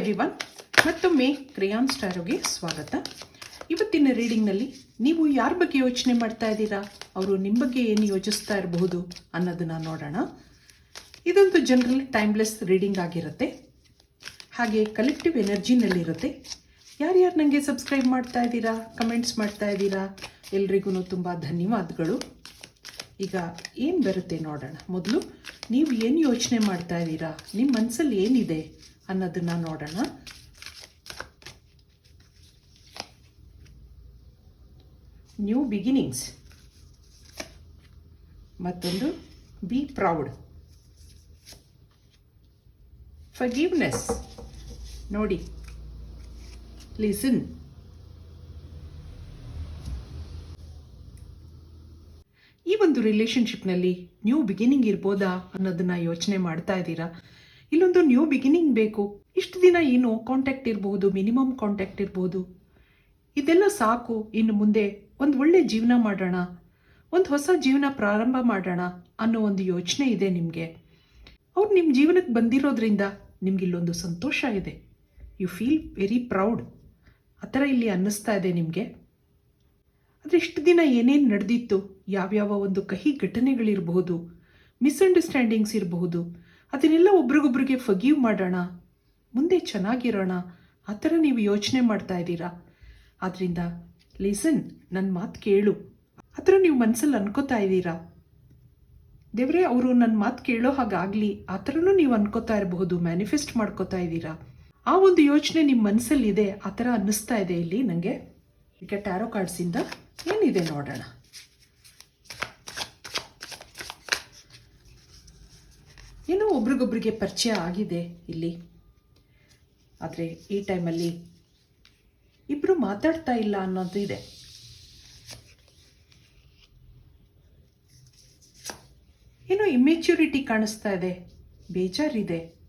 Everyone ಮತ್ತೊಮ್ಮೆ ಕ್ರೇಯಾನ್ ಸ್ಟಾರೋಗೆ ಸ್ವಾಗತ. ಇವತ್ತಿನ ರೀಡಿಂಗ್ನಲ್ಲಿ ನೀವು ಯಾರ ಬಗ್ಗೆ ಯೋಚನೆ ಮಾಡ್ತಾ ಇದ್ದೀರಾ? ಅವರು ನಿಮ್ಮ ಬಗ್ಗೆ ಏನು ಯೋಚಿಸ್ತಾ ಇರಬಹುದು ಅನ್ನೋದನ್ನ ನೋಡೋಣ. ಇದೊಂದು ಜನರಲ್ ಟೈಮ್ಲೆಸ್ ರೀಡಿಂಗ್ ಆಗಿರುತ್ತೆ. ಹಾಗೆ ಕಲೆಕ್ಟಿವ್ ಎನರ್ಜಿನಲ್ಲಿರುತ್ತೆ ಯಾರ್ಯಾರು ನನಗೆ ಸಬ್ಸ್ಕ್ರೈಬ್ ಮಾಡ್ತಾ ಇದ್ದೀರಾ ಕಮೆಂಟ್ಸ್ ಮಾಡ್ತಾ ಇದ್ದೀರಾ ಎಲ್ರಿಗೂ ತುಂಬ ಧನ್ಯವಾದಗಳು. ಈಗ ಏನು ಬರುತ್ತೆ ನೋಡೋಣ. ಮೊದಲು ನೀವು ಏನು ಯೋಚನೆ ಮಾಡ್ತಾ ಇದ್ದೀರಾ? ನಿಮ್ಮ ಮನಸ್ಸಲ್ಲಿ ಏನಿದೆ? ಅನ್ನೋದನ್ನ ನೋಡೋಣ. ನ್ಯೂ ಬಿಗಿನಿಂಗ್ಸ್ ಮತ್ತೊಂದು ಬಿ ಪ್ರೌಡ್ ಫರ್ಗಿವ್ನೆಸ್ ನೋಡಿ ಲಿಸನ್ ಈ ಒಂದು ರಿಲೇಶನ್ಶಿಪ್ನಲ್ಲಿ ನ್ಯೂ ಬಿಗಿನಿಂಗ್ ಇರ್ಬೋದಾ ಅನ್ನೋದನ್ನ ಯೋಚನೆ ಮಾಡ್ತಾ ಇದ್ದೀರಾ? ಇಲ್ಲೊಂದು ನ್ಯೂ ಬಿಗಿನಿಂಗ್ ಬೇಕು. ಇಷ್ಟು ದಿನ ಏನು ಕಾಂಟ್ಯಾಕ್ಟ್ ಇರಬಹುದು ಮಿನಿಮಮ್ ಕಾಂಟ್ಯಾಕ್ಟ್ ಇರಬಹುದು ಇದೆಲ್ಲ ಸಾಕು. ಇನ್ನು ಮುಂದೆ ಒಂದು ಒಳ್ಳೆ ಜೀವನ ಮಾಡೋಣ. ಒಂದು ಹೊಸ ಜೀವನ ಪ್ರಾರಂಭ ಮಾಡೋಣ ಅನ್ನೋ ಒಂದು ಯೋಚನೆ ಇದೆ ನಿಮಗೆ. ಅವ್ರು ನಿಮ್ಮ ಜೀವನಕ್ಕೆ ಬಂದಿರೋದ್ರಿಂದ ನಿಮ್ಗೆ ಇಲ್ಲೊಂದು ಸಂತೋಷ ಇದೆ. ಯು ಫೀಲ್ ವೆರಿ ಪ್ರೌಡ್ ಆ ಥರ ಇಲ್ಲಿ ಅನ್ನಿಸ್ತಾ ಇದೆ ನಿಮಗೆ. ಆದರೆ ಇಷ್ಟು ದಿನ ಏನೇನು ನಡೆದಿತ್ತು, ಯಾವ್ಯಾವ ಒಂದು ಕಹಿ ಘಟನೆಗಳಿರಬಹುದು ಮಿಸ್ಅಂಡರ್ಸ್ಟ್ಯಾಂಡಿಂಗ್ಸ್ ಇರಬಹುದು ಅದನ್ನೆಲ್ಲ ಒಬ್ರಿಗೊಬ್ರಿಗೆ ಫಗೀವ್ ಮಾಡೋಣ. ಮುಂದೆ ಚೆನ್ನಾಗಿರೋಣ. ಆ ಥರ ನೀವು ಯೋಚನೆ ಮಾಡ್ತಾ ಇದ್ದೀರಾ? ಆದ್ದರಿಂದ ಲಿಸನ್ ನನ್ನ ಮಾತು ಕೇಳು. ಆ ಥರ ನೀವು ಮನಸ್ಸಲ್ಲಿ ಅನ್ಕೋತಾ ಇದ್ದೀರಾ? ದೇವರೇ, ಅವರು ನನ್ನ ಮಾತು ಕೇಳೋ ಹಾಗಾಗಲಿ. ಆ ಥರನೂ ನೀವು ಅನ್ಕೋತಾ ಇರಬಹುದು ಮ್ಯಾನಿಫೆಸ್ಟ್ ಮಾಡ್ಕೋತಾ ಇದ್ದೀರಾ? ಆ ಒಂದು ಯೋಚನೆ ನಿಮ್ಮ ಮನಸ್ಸಲ್ಲಿದೆ ಆ ಥರ ಅನ್ನಿಸ್ತಾ ಇದೆ ಇಲ್ಲಿ ನನಗೆ ಈಗ ಟ್ಯಾರೋ ಕಾರ್ಡ್ಸಿಂದ ಏನಿದೆ ನೋಡೋಣ. ಏನೋ ಒಬ್ರಿಗೊಬ್ರಿಗೆ ಪರಿಚಯ ಆಗಿದೆ ಇಲ್ಲಿ. ಆದರೆ ಈ ಟೈಮಲ್ಲಿ ಇಬ್ಬರು ಮಾತಾಡ್ತಾ ಇಲ್ಲ ಅನ್ನೋದು ಇದೆ. ಏನೋ ಇಮ್ಮೆಚ್ಯೂರಿಟಿ ಕಾಣಿಸ್ತಾ ಇದೆ. ಬೇಜಾರಿದೆ.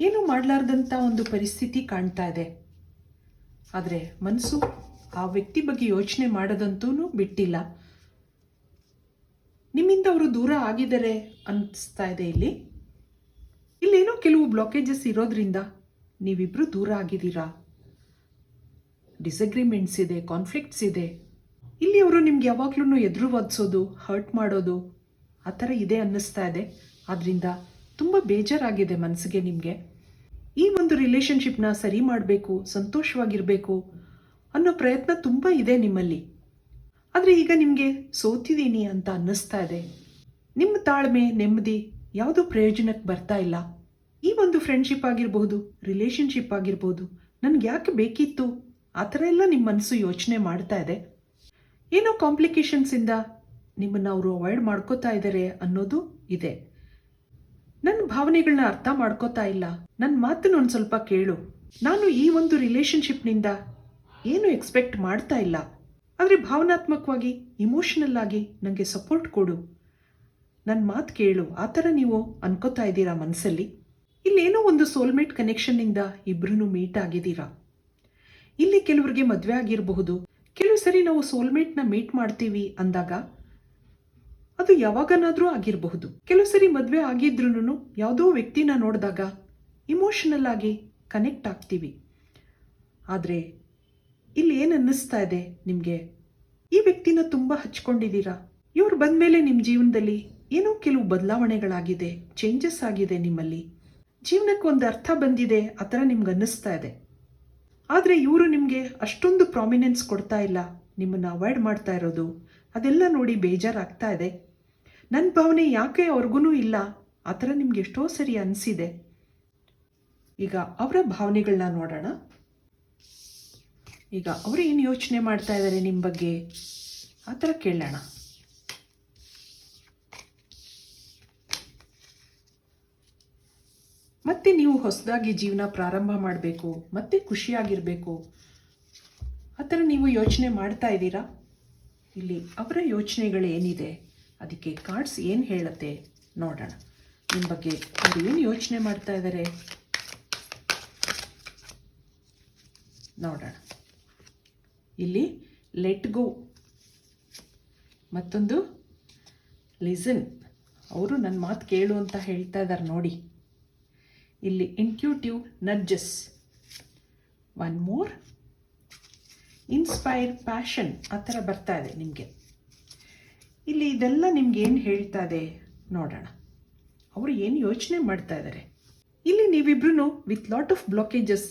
ಏನು ಮಾಡಲಾರ್ದಂಥ ಒಂದು ಪರಿಸ್ಥಿತಿ ಕಾಣ್ತಾ ಇದೆ. ಆದರೆ ಮನಸ್ಸು ಆ ವ್ಯಕ್ತಿ ಬಗ್ಗೆ ಯೋಚನೆ ಮಾಡೋದಂತೂ ಬಿಟ್ಟಿಲ್ಲ. ನಿಮ್ಮಿಂದ ಅವರು ದೂರ ಆಗಿದ್ದಾರೆ ಅನಿಸ್ತಾ ಇದೆ ಇಲ್ಲಿ. ಇಲ್ಲೇನೋ ಕೆಲವು ಬ್ಲಾಕೇಜಸ್ ಇರೋದ್ರಿಂದ ನೀವಿಬ್ರು ದೂರ ಆಗಿದ್ದೀರಾ? ಡಿಸಗ್ರಿಮೆಂಟ್ಸ್ ಇದೆ ಕಾನ್ಫ್ಲಿಕ್ಟ್ಸ್ ಇದೆ. ಇಲ್ಲಿ ಅವರು ನಿಮ್ಗೆ ಯಾವಾಗ್ಲೂ ಎದುರು ಒದಿಸೋದು ಹರ್ಟ್ ಮಾಡೋದು, ಆ ಥರ ಇದೆ ಅನ್ನಿಸ್ತಾ ಇದೆ. ಆದ್ದರಿಂದ ತುಂಬ ಬೇಜಾರಾಗಿದೆ ಮನಸ್ಸಿಗೆ ನಿಮಗೆ. ಈ ಒಂದು ರಿಲೇಶನ್ಶಿಪ್ನ ಸರಿ ಮಾಡಬೇಕು, ಸಂತೋಷವಾಗಿರಬೇಕು ಅನ್ನೋ ಪ್ರಯತ್ನ ತುಂಬ ಇದೆ ನಿಮ್ಮಲ್ಲಿ. ಆದರೆ ಈಗ ನಿಮಗೆ ಸೋತಿದ್ದೀನಿ ಅಂತ ಅನ್ನಿಸ್ತಾ ಇದೆ. ನಿಮ್ಮ ತಾಳ್ಮೆ, ನೆಮ್ಮದಿ ಯಾವುದೂ ಪ್ರಯೋಜನಕ್ಕೆ ಬರ್ತಾ ಇಲ್ಲ. ಈ ಒಂದು ಫ್ರೆಂಡ್ಶಿಪ್ ಆಗಿರಬಹುದು ರಿಲೇಶನ್ಶಿಪ್ ಆಗಿರ್ಬೋದು, ನನಗೆ ಯಾಕೆ ಬೇಕಿತ್ತು? ಆ ಥರ ಎಲ್ಲ ನಿಮ್ಮ ಮನಸ್ಸು ಯೋಚನೆ ಮಾಡ್ತಾ ಇದೆ. ಏನೋ ಕಾಂಪ್ಲಿಕೇಶನ್ಸಿಂದ ನಿಮ್ಮನ್ನು ಅವರು ಅವಾಯ್ಡ್ ಮಾಡ್ಕೋತಾ ಇದ್ದಾರೆ ಅನ್ನೋದು ಇದೆ. ನನ್ನ ಭಾವನೆಗಳನ್ನ ಅರ್ಥ ಮಾಡ್ಕೋತಾ ಇಲ್ಲ. ನನ್ನ ಮಾತನ್ನು ಒಂದು ಸ್ವಲ್ಪ ಕೇಳು. ನಾನು ಈ ಒಂದು ರಿಲೇಶನ್ಶಿಪ್ನಿಂದ ಏನು ಎಕ್ಸ್ಪೆಕ್ಟ್ ಮಾಡ್ತಾ ಇಲ್ಲ? ಆದರೆ ಭಾವನಾತ್ಮಕವಾಗಿ ಇಮೋಷನಲ್ ಆಗಿ ನನಗೆ ಸಪೋರ್ಟ್ ಕೊಡು. ನನ್ನ ಮಾತು ಕೇಳು, ಆ ಥರ ನೀವು ಅನ್ಕೋತಾ ಇದ್ದೀರಾ ಮನಸ್ಸಲ್ಲಿ ಇಲ್ಲೇನೋ ಒಂದು ಸೋಲ್ಮೇಟ್ ಕನೆಕ್ಷನ್ನಿಂದ ಇಬ್ಬರೂ ಮೀಟ್ ಆಗಿದ್ದೀರಾ? ಇಲ್ಲಿ ಕೆಲವರಿಗೆ ಮದುವೆ ಆಗಿರಬಹುದು. ಕೆಲವು ಸರಿ ನಾವು ಸೋಲ್ಮೇಟ್ನ ಮೀಟ್ ಮಾಡ್ತೀವಿ ಅಂದಾಗ ಅದು ಯಾವಾಗನಾದರೂ ಆಗಿರಬಹುದು. ಕೆಲವು ಸರಿ ಮದುವೆ ಆಗಿದ್ರೂ ಯಾವುದೋ ವ್ಯಕ್ತಿನ ನೋಡಿದಾಗ ಇಮೋಷನಲ್ ಆಗಿ ಕನೆಕ್ಟ್ ಆಗ್ತೀವಿ. ಆದರೆ ಇಲ್ಲಿ ಏನು ಅನ್ನಿಸ್ತಾ ಇದೆ ನಿಮಗೆ? ಈ ವ್ಯಕ್ತಿನ ತುಂಬ ಹಚ್ಕೊಂಡಿದ್ದೀರಾ? ಇವ್ರು ಬಂದಮೇಲೆ ನಿಮ್ಮ ಜೀವನದಲ್ಲಿ ಏನೋ ಕೆಲವು ಬದಲಾವಣೆಗಳಾಗಿದೆ ಚೇಂಜಸ್ ಆಗಿದೆ ನಿಮ್ಮಲ್ಲಿ. ಜೀವನಕ್ಕೆ ಒಂದು ಅರ್ಥ ಬಂದಿದೆ, ಆ ಥರ ನಿಮ್ಗೆ ಅನ್ನಿಸ್ತಾ ಇದೆ. ಆದರೆ ಇವರು ನಿಮಗೆ ಅಷ್ಟೊಂದು ಪ್ರಾಮಿನೆನ್ಸ್ ಕೊಡ್ತಾ ಇಲ್ಲ, ನಿಮ್ಮನ್ನು ಅವಾಯ್ಡ್ ಮಾಡ್ತಾ ಇರೋದು. ಅದೆಲ್ಲ ನೋಡಿ ಬೇಜಾರಾಗ್ತಾ ಇದೆ. ನನ್ನ ಭಾವನೆ ಯಾಕೆ ಅವ್ರಿಗೂ ಇಲ್ಲ, ಆ ಥರ ನಿಮ್ಗೆ ಎಷ್ಟೋ ಸರಿ ಅನಿಸಿದೆ. ಈಗ ಅವರ ಭಾವನೆಗಳನ್ನ ನೋಡೋಣ. ಈಗ ಏನು ಯೋಚನೆ ಮಾಡ್ತಾ ಇದ್ದಾರೆ ನಿಮ್ಮ ಬಗ್ಗೆ? ಆ ಥರ ಕೇಳೋಣ. ಮತ್ತೆ ನೀವು ಹೊಸದಾಗಿ ಜೀವನ ಪ್ರಾರಂಭ ಮಾಡಬೇಕು, ಮತ್ತೆ ಖುಷಿಯಾಗಿರಬೇಕು. ಆ ಥರ ನೀವು ಯೋಚನೆ ಮಾಡ್ತಾ ಇದ್ದೀರಾ? ಇಲ್ಲಿ ಅವರ ಯೋಚನೆಗಳೇನಿದೆ ಅದಕ್ಕೆ ಕಾರ್ಡ್ಸ್ ಏನು ಹೇಳುತ್ತೆ? ನೋಡೋಣ. ನಿಮ್ಮ ಬಗ್ಗೆ ಅವರು ಏನು ಯೋಚನೆ ಮಾಡ್ತಾ ಇದ್ದಾರೆ ನೋಡೋಣ. ಇಲ್ಲಿ ಲೆಟ್ ಗೋ ಮತ್ತೊಂದು ಲಿಸನ್ ಅವರು ನನ್ನ ಮಾತು ಕೇಳು ಅಂತ ಹೇಳ್ತಾ ಇದ್ದಾರೆ ನೋಡಿ. ಇಲ್ಲಿ intuitive nudges one more inspire passion ಆ ಥರ ಬರ್ತಾ ಇದೆ ನಿಮಗೆ. ಇಲ್ಲಿ ಇದೆಲ್ಲ ನಿಮ್ಗೆ ಏನು ಹೇಳ್ತಾ ಇದೆ ನೋಡೋಣ. ಅವರು ಏನು ಯೋಚನೆ ಮಾಡ್ತಾ ಇದ್ದಾರೆ ಇಲ್ಲಿ ನೀವಿಬ್ರು with lot of blockages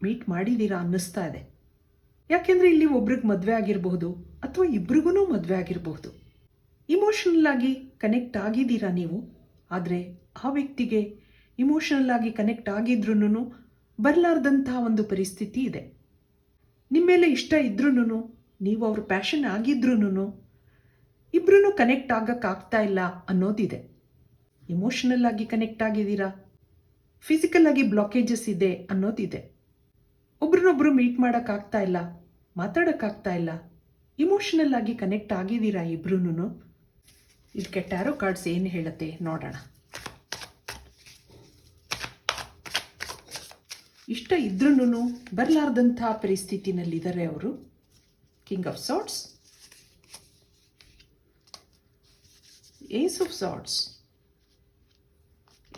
meet ಮಾಡಿದ್ದೀರಾ ಅನ್ನಿಸ್ತಾ ಇದೆ. ಯಾಕೆಂದರೆ ಇಲ್ಲಿ ಒಬ್ರಿಗೆ ಮದುವೆ ಆಗಿರಬಹುದು ಅಥವಾ ಇಬ್ರಿಗೂ ಮದುವೆ ಆಗಿರಬಹುದು. ಇಮೋಷನಲ್ ಆಗಿ ಕನೆಕ್ಟ್ ಆಗಿದ್ದೀರಾ ನೀವು? ಆದರೆ ಆ ವ್ಯಕ್ತಿಗೆ ಇಮೋಷನಲ್ ಆಗಿ ಕನೆಕ್ಟ್ ಆಗಿದ್ರೂ ಬರಲಾರ್ದಂತಹ ಒಂದು ಪರಿಸ್ಥಿತಿ ಇದೆ. ನಿಮ್ಮ ಮೇಲೆ ಇಷ್ಟ ಇದ್ರೂ ನೀವು ಅವ್ರ ಪ್ಯಾಷನ್ ಆಗಿದ್ರೂ ಇಬ್ರು ಕನೆಕ್ಟ್ ಆಗೋಕ್ಕಾಗ್ತಾ ಇಲ್ಲ ಅನ್ನೋದಿದೆ. ಇಮೋಷನಲ್ ಆಗಿ ಕನೆಕ್ಟ್ ಆಗಿದ್ದೀರಾ? ಫಿಸಿಕಲ್ ಆಗಿ ಬ್ಲಾಕೇಜಸ್ ಇದೆ ಅನ್ನೋದಿದೆ. ಒಬ್ರನ್ನೊಬ್ರು ಮೀಟ್ ಮಾಡೋಕ್ಕಾಗ್ತಾ ಇಲ್ಲ ಮಾತಾಡೋಕ್ಕಾಗ್ತಾ ಇಲ್ಲ. ಇಮೋಷನಲ್ ಆಗಿ ಕನೆಕ್ಟ್ ಆಗಿದ್ದೀರಾ ಇಬ್ರು ಇದಕ್ಕೆ ಟ್ಯಾರೋ ಕಾರ್ಡ್ಸ್ ಏನು ಹೇಳುತ್ತೆ ನೋಡೋಣ. ಇಷ್ಟ ಇದ್ರೂ ಬರಲಾರ್ದಂಥ ಪರಿಸ್ಥಿತಿನಲ್ಲಿದ್ದಾರೆ ಅವರು. King of swords ace of swords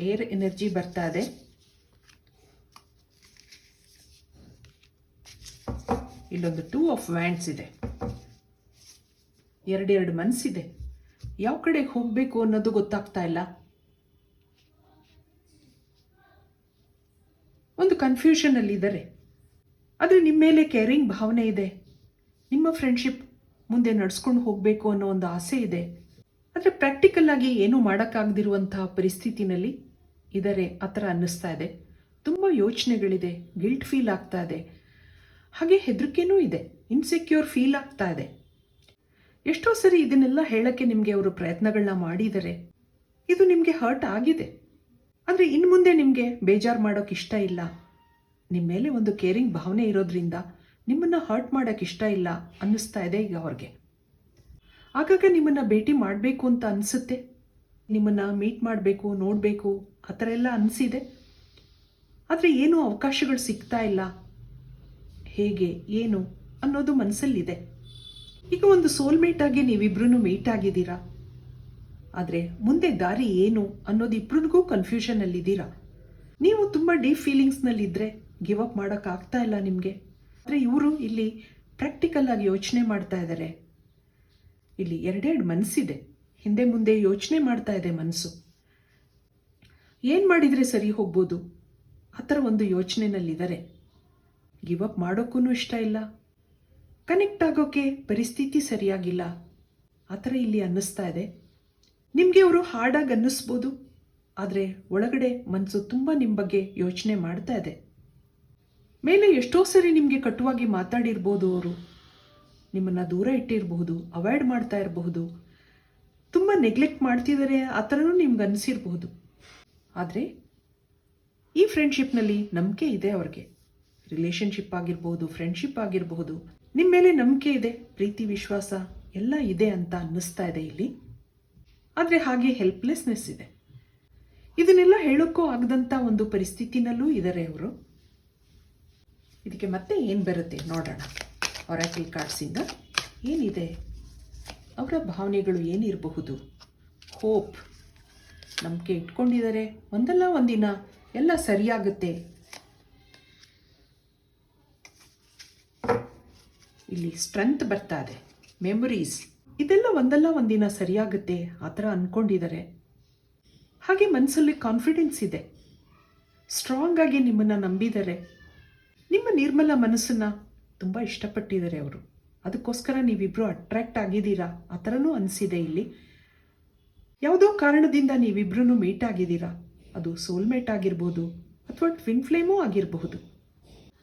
air energy ಬರ್ತಾ ಇದೆ. ಇಲ್ಲೊಂದು ಟೂ ಆಫ್ ವ್ಯಾಂಡ್ಸ್ ಇದೆ. ಎರಡೆರಡು ಮನಸ್ಸಿದೆ ಯಾವ ಕಡೆ ಹೋಗಬೇಕು ಅನ್ನೋದು ಗೊತ್ತಾಗ್ತಾ ಇಲ್ಲ. ಒಂದು ಕನ್ಫ್ಯೂಷನಲ್ಲಿದ್ದಾರೆ ಆದರೆ ನಿಮ್ಮ ಮೇಲೆ ಕೇರಿಂಗ್ ಭಾವನೆ ಇದೆ. ನಿಮ್ಮ ಫ್ರೆಂಡ್ಶಿಪ್ ಮುಂದೆ ನಡೆಸ್ಕೊಂಡು ಹೋಗಬೇಕು ಅನ್ನೋ ಒಂದು ಆಸೆ ಇದೆ. ಆದರೆ ಪ್ರಾಕ್ಟಿಕಲ್ ಆಗಿ ಏನೂ ಮಾಡೋಕ್ಕಾಗದಿರುವಂತಹ ಪರಿಸ್ಥಿತಿನಲ್ಲಿ ಇದ್ದಾರೆ ಆ ಥರ ಅನ್ನಿಸ್ತಾ ಇದೆ. ತುಂಬ ಯೋಚನೆಗಳಿದೆ ಗಿಲ್ಟ್ ಫೀಲ್ ಆಗ್ತಾ ಇದೆ. ಹಾಗೆ ಹೆದರಿಕೆನೂ ಇದೆ. ಇನ್ಸೆಕ್ಯೂರ್ ಫೀಲ್ ಆಗ್ತಾ ಇದೆ. ಎಷ್ಟೋ ಸರಿ ಇದನ್ನೆಲ್ಲ ಹೇಳೋಕ್ಕೆ ನಿಮಗೆ ಅವರು ಪ್ರಯತ್ನಗಳನ್ನ ಮಾಡಿದರೆ ಇದು ನಿಮಗೆ ಹರ್ಟ್ ಆಗಿದೆ. ಆದರೆ ಇನ್ನು ಮುಂದೆ ನಿಮಗೆ ಬೇಜಾರು ಮಾಡೋಕ್ಕೆ ಇಷ್ಟ ಇಲ್ಲ. ನಿಮ್ಮ ಮೇಲೆ ಒಂದು ಕೇರಿಂಗ್ ಭಾವನೆ ಇರೋದ್ರಿಂದ ನಿಮ್ಮನ್ನು ಹರ್ಟ್ ಮಾಡೋಕ್ಕೆ ಇಷ್ಟ ಇಲ್ಲ ಅನ್ನಿಸ್ತಾ ಇದೆ ಈಗ ಅವ್ರಿಗೆ. ಆಗಾಗ ನಿಮ್ಮನ್ನು ಭೇಟಿ ಮಾಡಬೇಕು ಅಂತ ಅನಿಸುತ್ತೆ. ನಿಮ್ಮನ್ನು ಮೀಟ್ ಮಾಡಬೇಕು, ನೋಡಬೇಕು, ಆ ಥರ ಎಲ್ಲ ಅನಿಸಿದೆ. ಆದರೆ ಏನೂ ಅವಕಾಶಗಳು ಸಿಗ್ತಾ ಇಲ್ಲ. ಹೇಗೆ, ಏನು ಅನ್ನೋದು ಮನಸ್ಸಲ್ಲಿದೆ. ಈಗ ಒಂದು ಸೋಲ್ಮೇಟ್ ಆಗಿ ನೀವಿಬ್ರು ಮೀಟ್ ಆಗಿದ್ದೀರಾ? ಆದರೆ ಮುಂದೆ ದಾರಿ ಏನು ಅನ್ನೋದು ಇಬ್ರಿಗೂ ಕನ್ಫ್ಯೂಷನಲ್ಲಿದ್ದೀರಾ ನೀವು ತುಂಬ ಡೀಪ್ ಫೀಲಿಂಗ್ಸ್ನಲ್ಲಿದ್ದರೆ ಗಿವ್ ಅಪ್ ಮಾಡೋಕ್ಕಾಗ್ತಾ ಇಲ್ಲ ನಿಮಗೆ. ಆದರೆ ಇವರು ಇಲ್ಲಿ ಪ್ರಾಕ್ಟಿಕಲ್ ಆಗಿ ಯೋಚನೆ ಮಾಡ್ತಾ ಇದ್ದಾರೆ ಇಲ್ಲಿ ಎರಡೆರಡು ಮನಸ್ಸಿದೆ ಹಿಂದೆ ಮುಂದೆ ಯೋಚನೆ ಮಾಡ್ತಾ ಇದೆ ಮನಸ್ಸು ಏನು ಮಾಡಿದರೆ ಸರಿ ಹೋಗ್ಬೋದು? ಆ ಥರ ಒಂದು ಯೋಚನೆನಲ್ಲಿದ್ದಾರೆ. ಗಿವ್ ಅಪ್ ಮಾಡೋಕ್ಕೂ ಇಷ್ಟ ಇಲ್ಲ. ಕನೆಕ್ಟ್ ಆಗೋಕ್ಕೆ ಪರಿಸ್ಥಿತಿ ಸರಿಯಾಗಿಲ್ಲ. ಆ ಥರ ಇಲ್ಲಿ ಅನ್ನಿಸ್ತಾ ಇದೆ. ನಿಮಗೆ ಅವರು ಹಾರ್ಡಾಗಿ ಅನ್ನಿಸ್ಬೋದು. ಆದರೆ ಒಳಗಡೆ ಮನಸ್ಸು ತುಂಬ ನಿಮ್ಮ ಬಗ್ಗೆ ಯೋಚನೆ ಮಾಡ್ತಾ ಇದೆ. ಮೇಲೆ ಎಷ್ಟೋ ಸರಿ ನಿಮಗೆ ಕಟುವಾಗಿ ಮಾತಾಡಿರ್ಬೋದು ಅವರು. ನಿಮ್ಮನ್ನು ದೂರ ಇಟ್ಟಿರಬಹುದು ಅವಾಯ್ಡ್ ಮಾಡ್ತಾ ಇರಬಹುದು. ತುಂಬ ನೆಗ್ಲೆಕ್ಟ್ ಮಾಡ್ತಿದ್ದಾರೆ ಆ ಥರನೂ ನಿಮ್ಗೆ ಅನಿಸಿರ್ಬಹುದು. ಆದರೆ ಈ ಫ್ರೆಂಡ್ಶಿಪ್ನಲ್ಲಿ ನಂಬಿಕೆ ಇದೆ ಅವ್ರಿಗೆ. ರಿಲೇಷನ್ಶಿಪ್ ಆಗಿರ್ಬೋದು ಫ್ರೆಂಡ್ಶಿಪ್ ಆಗಿರಬಹುದು ನಿಮ್ಮ ಮೇಲೆ ನಂಬಿಕೆ ಇದೆ, ಪ್ರೀತಿ, ವಿಶ್ವಾಸ ಎಲ್ಲ ಇದೆ ಅಂತ ಅನ್ನಿಸ್ತಾ ಇದೆ ಇಲ್ಲಿ. ಆದರೆ ಹಾಗೆ ಹೆಲ್ಪ್ಲೆಸ್ನೆಸ್ ಇದೆ. ಇದನ್ನೆಲ್ಲ ಹೇಳೋಕ್ಕೂ ಆಗದಂಥ ಒಂದು ಪರಿಸ್ಥಿತಿನಲ್ಲೂ ಇದ್ದಾರೆ ಅವರು. ಇದಕ್ಕೆ ಮತ್ತೆ ಏನು ಬರುತ್ತೆ ನೋಡೋಣ. ಕೈ ಕಾರ್ಡ್ಸಿಂದ ಏನಿದೆ? ಅವರ ಭಾವನೆಗಳು ಏನಿರಬಹುದು? ಹೋಪ್ ನಂಬಿಕೆ ಇಟ್ಕೊಂಡಿದ್ದಾರೆ. ಒಂದಲ್ಲ ಒಂದಿನ ಎಲ್ಲ ಸರಿಯಾಗುತ್ತೆ. ಇಲ್ಲಿ ಸ್ಟ್ರೆಂತ್ ಬರ್ತಾ ಇದೆ. ಮೆಮೊರೀಸ್ ಇದೆಲ್ಲ ಒಂದಲ್ಲ, ಒಂದಿನ ಸರಿಯಾಗುತ್ತೆ, ಆ ಥರ ಅಂದ್ಕೊಂಡಿದ್ದಾರೆ ಹಾಗೆ ಮನಸ್ಸಲ್ಲಿ ಕಾನ್ಫಿಡೆನ್ಸ್ ಇದೆ. ಸ್ಟ್ರಾಂಗ್ ಆಗಿ ನಿಮ್ಮನ್ನು ನಂಬಿದ್ದಾರೆ. ನಿಮ್ಮ ನಿರ್ಮಲ ಮನಸ್ಸನ್ನು ತುಂಬ ಇಷ್ಟಪಟ್ಟಿದ್ದಾರೆ ಅವರು. ಅದಕ್ಕೋಸ್ಕರ ನೀವಿಬ್ಬರು ಅಟ್ರ್ಯಾಕ್ಟ್ ಆಗಿದ್ದೀರಾ? ಆ ಥರನೂ ಅನಿಸಿದೆ ಇಲ್ಲಿ. ಯಾವುದೋ ಕಾರಣದಿಂದ ನೀವಿಬ್ಬರೂ ಮೀಟ್ ಆಗಿದ್ದೀರಾ? ಅದು ಸೋಲ್ಮೇಟ್ ಆಗಿರ್ಬೋದು, ಅಥವಾ ಟ್ವಿನ್ ಫ್ಲೇಮೂ ಆಗಿರಬಹುದು.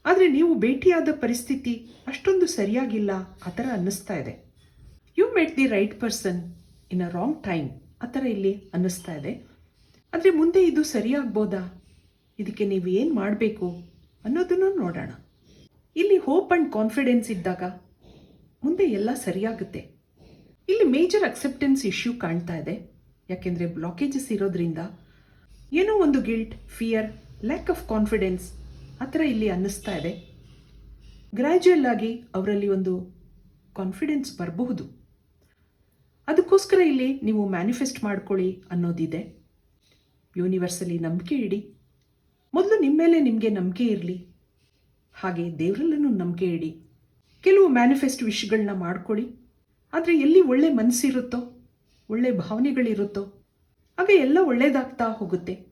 ಆದರೆ ನೀವು ಭೇಟಿಯಾದ ಪರಿಸ್ಥಿತಿ ಅಷ್ಟೊಂದು ಸರಿಯಾಗಿಲ್ಲ ಆ ಥರ ಅನ್ನಿಸ್ತಾ ಇದೆ. You met the right person in a wrong time ಆ ಥರ ಇಲ್ಲಿ ಅನ್ನಿಸ್ತಾ ಇದೆ. ಆದರೆ ಮುಂದೆ ಇದು ಸರಿಯಾಗ್ಬೋದಾ? ಇದಕ್ಕೆ ನೀವು ಏನು ಮಾಡಬೇಕು ಅನ್ನೋದನ್ನು ನೋಡೋಣ. ಇಲ್ಲಿ ಹೋಪ್ ಆ್ಯಂಡ್ ಕಾನ್ಫಿಡೆನ್ಸ್ ಇದ್ದಾಗ ಮುಂದೆ ಎಲ್ಲ ಸರಿಯಾಗುತ್ತೆ. ಇಲ್ಲಿ ಮೇಜರ್ ಅಕ್ಸೆಪ್ಟೆನ್ಸ್ ಇಶ್ಯೂ ಕಾಣ್ತಾ ಇದೆ. ಯಾಕೆಂದರೆ ಬ್ಲಾಕೇಜಸ್ ಇರೋದ್ರಿಂದ ಏನೋ ಒಂದು guilt fear lack of confidence ಆ ಥರ ಇಲ್ಲಿ ಅನ್ನಿಸ್ತಾ ಇದೆ. ಗ್ರ್ಯಾಜುಯಲ್ ಆಗಿ ಅವರಲ್ಲಿ ಒಂದು ಕಾನ್ಫಿಡೆನ್ಸ್ ಬರಬಹುದು. ಅದಕ್ಕೋಸ್ಕರ ಇಲ್ಲಿ ನೀವು ಮ್ಯಾನಿಫೆಸ್ಟ್ ಮಾಡ್ಕೊಳ್ಳಿ ಅನ್ನೋದಿದೆ. ಯೂನಿವರ್ಸಲ್ಲಿ ನಂಬಿಕೆ ಇಡಿ. ಮೊದಲು ನಿಮ್ಮ ಮೇಲೆ ನಿಮಗೆ ನಂಬಿಕೆ ಇರಲಿ. ಹಾಗೆ ದೇವರಲ್ಲೂ ನಂಬಿಕೆ ಇಡಿ. ಕೆಲವು ಮ್ಯಾನಿಫೆಸ್ಟ್ ವಿಶ್ಗಳನ್ನ ಮಾಡ್ಕೊಳ್ಳಿ. ಆದರೆ ಎಲ್ಲಿ ಒಳ್ಳೆ ಮನಸ್ಸಿರುತ್ತೋ ಒಳ್ಳೆ ಭಾವನೆಗಳಿರುತ್ತೋ, ಆಗ ಎಲ್ಲ ಒಳ್ಳೆಯದಾಗ್ತಾ ಹೋಗುತ್ತೆ.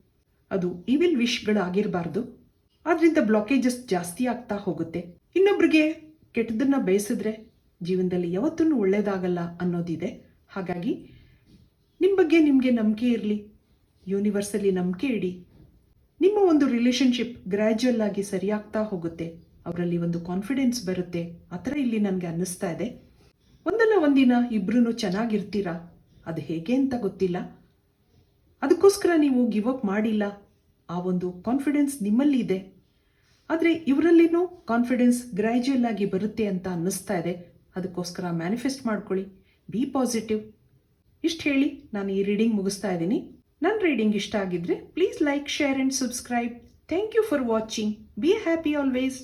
ಅದು ಇವಿಲ್ ವಿಶ್ಗಳಾಗಿರಬಾರ್ದು ಆದ್ರಿಂದ ಬ್ಲಾಕೇಜಸ್ ಜಾಸ್ತಿ ಆಗ್ತಾ ಹೋಗುತ್ತೆ. ಇನ್ನೊಬ್ರಿಗೆ ಕೆಟ್ಟದನ್ನ ಬಯಸಿದ್ರೆ ಜೀವನದಲ್ಲಿ ಯಾವತ್ತೂ ಒಳ್ಳೇದಾಗಲ್ಲ ಅನ್ನೋದಿದೆ. ಹಾಗಾಗಿ ನಿಮ್ಮ ಬಗ್ಗೆ ನಿಮಗೆ ನಂಬಿಕೆ ಇರಲಿ. ಯೂನಿವರ್ಸಲ್ಲಿ ನಂಬಿಕೆ ಇಡಿ. ನಿಮ್ಮ ಒಂದು ರಿಲೇಶನ್ಶಿಪ್ ಗ್ರ್ಯಾಜುವಲ್ ಆಗಿ ಸರಿಯಾಗ್ತಾ ಹೋಗುತ್ತೆ. ಅವರಲ್ಲಿ ಒಂದು ಕಾನ್ಫಿಡೆನ್ಸ್ ಬರುತ್ತೆ. ಆ ಥರ ಇಲ್ಲಿ ನನಗೆ ಅನ್ನಿಸ್ತಾ ಇದೆ. ಒಂದಲ್ಲ ಒಂದಿನ ಇಬ್ಬರೂ ಚೆನ್ನಾಗಿರ್ತೀರಾ? ಅದು ಹೇಗೆ ಅಂತ ಗೊತ್ತಿಲ್ಲ. ಅದಕ್ಕೋಸ್ಕರ ನೀವು ಗಿವ್ ಅಪ್ ಮಾಡಿಲ್ಲ. ಆ ಒಂದು ಕಾನ್ಫಿಡೆನ್ಸ್ ನಿಮ್ಮಲ್ಲಿ ಇದೆ ಆದರೆ ಇವರಲ್ಲಿನೂ ಕಾನ್ಫಿಡೆನ್ಸ್ ಗ್ರ್ಯಾಜುಯಲ್ ಆಗಿ ಬರುತ್ತೆ ಅಂತ ಅನ್ನಿಸ್ತಾ ಇದೆ. ಅದಕ್ಕೋಸ್ಕರ ಮ್ಯಾನಿಫೆಸ್ಟ್ ಮಾಡ್ಕೊಳ್ಳಿ. ಬಿ ಪಾಸಿಟಿವ್ ಇಷ್ಟು ಹೇಳಿ ನಾನು ಈ ರೀಡಿಂಗ್ ಮುಗಿಸ್ತಾ ಇದ್ದೀನಿ. ನನ್ನ ರೀಡಿಂಗ್ ಇಷ್ಟ ಆಗಿದ್ರೆ please like share and subscribe thank you for watching be happy always